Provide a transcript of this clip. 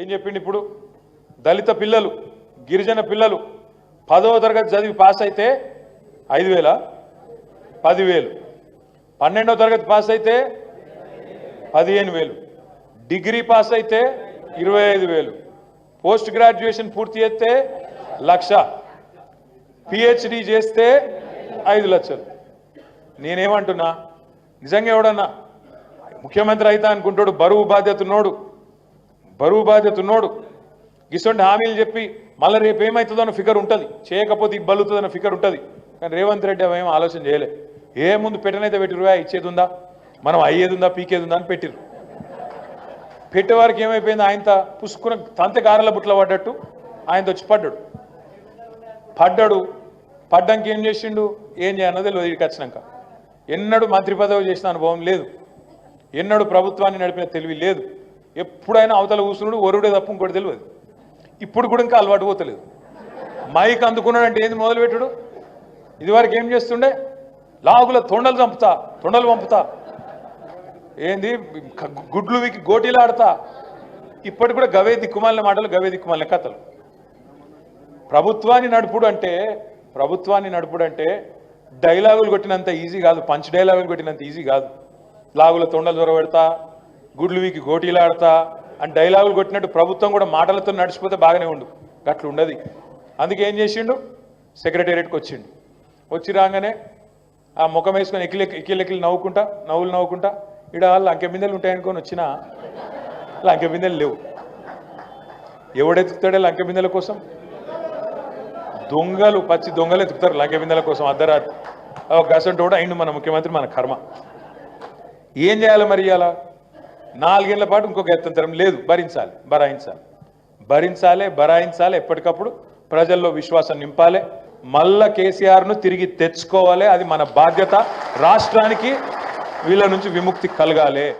ఏం చెప్పిండు ఇప్పుడు? దళిత పిల్లలు గిరిజన పిల్లలు పదవ తరగతి చదివి పాస్ అయితే ఐదు వేల? పదివేలు. పన్నెండవ తరగతి పాస్ అయితే పదిహేను వేలు. డిగ్రీ పాస్ అయితే ఇరవై ఐదు వేలు. పోస్ట్ గ్రాడ్యుయేషన్ పూర్తి చేస్తే లక్ష. పిహెచ్డి చేస్తే ఐదు లక్షలు. నేనేమంటున్నా? నిజంగా ఎవడన్నా ముఖ్యమంత్రి అయితే అనుకుంటాడు బరువు బాధ్యత ఉన్నోడు. బరువు బాధ్యత ఉన్నోడు. గిసొంటి హామీలు చెప్పి మళ్ళీ రేపు ఏమవుతుందో అన్న ఫిగర్ ఉంటుంది. చేయకపోతే ఇబ్బలుతుంది అన్న ఫిగర్ ఉంటుంది. కానీ రేవంత్ రెడ్డి అవేం ఆలోచన చేయలే. ఏ ముందు పెట్టనైతే పెట్టిరువా ఇచ్చేది ఉందా మనం అయ్యేది ఉందా పీకేది ఉందా అని పెట్టిరు పెట్టేవారికి ఏమైపోయింది? ఆయనత పుసుకున్న తంత గారెల బుట్ల పడ్డట్టు ఆయనతో వచ్చి పడ్డాడు. పడ్డాడు. పడ్డానికి ఏం చేసిండు? ఏం చేయన్నది తెలియదు ఇక్కడికి వచ్చినాక. ఎన్నడూ మంత్రి పదవి చేసిన అనుభవం లేదు. ఎన్నడూ ప్రభుత్వాన్ని నడిపిన తెలివి లేదు. ఎప్పుడైనా అవతల కూర్చున్నాడు ఒరుడే తప్ప ఇంకోటి తెలియదు ఇప్పుడు కూడా ఇంకా అలవాటు పోతలేదు. మైక్ అందుకున్నాడంటే ఏంది మొదలుపెట్టుడు? ఇదివరకు ఏం చేస్తుండే? లాగుల తొండలు చంపుతా తొండలు పంపుతా. ఏంది? గుడ్లు వికి గోటీలు ఆడతా ఇప్పటికి కూడా గవే దిక్కుమాలిన మాటలు గవే దిక్కుమాలిన కథలు. ప్రభుత్వాన్ని నడుపుడు అంటే ప్రభుత్వాన్ని నడుపుడు అంటే డైలాగులు కొట్టినంత ఈజీ కాదు పంచ్ డైలాగులు కొట్టినంత ఈజీ కాదు. లాగుల తొండలు దొరబెడతా గుడ్లు వీకి గోటీలాడతా అని డైలాగులు కొట్టినట్టు ప్రభుత్వం కూడా మాటలతో నడిచిపోతే బాగానే ఉండు. గట్లు ఉండదు. అందుకే ఏం చేసిండు? సెక్రటేరియట్కి వచ్చిండు. వచ్చి రాగానే ఆ ముఖం వేసుకొని ఎక్కిలెక్కి ఎక్కిలెక్కిలు నవ్వుకుంటా నవ్వులు నవ్వుకుంటా ఇక్కడ లంకె బిందెలు ఉంటాయనుకొని వచ్చినా లంకె బిందెలు లేవు. ఎవడెతుకుతాడే లంకె బిందెల కోసం? దొంగలు పచ్చి దొంగలు ఎత్తుకుతారు లంకె బిందెల కోసం అర్ధరాత్రి. ఒక గసంట కూడా అయిండు మన ముఖ్యమంత్రి మన కర్మ. ఏం చేయాలి మరి ఇవాళ నాలుగేళ్ళ పాటు ఇంకొక ఎత్తంతరం లేదు. భరించాలి. భరాయించాలి. భరించాలి భరాయించాలి. ఎప్పటికప్పుడు ప్రజల్లో విశ్వాసం నింపాలి. మళ్ళా కేసీఆర్ను తిరిగి తెచ్చుకోవాలి. అది మన బాధ్యత. రాష్ట్రానికి వీళ్ళ నుంచి విముక్తి కలగాలి.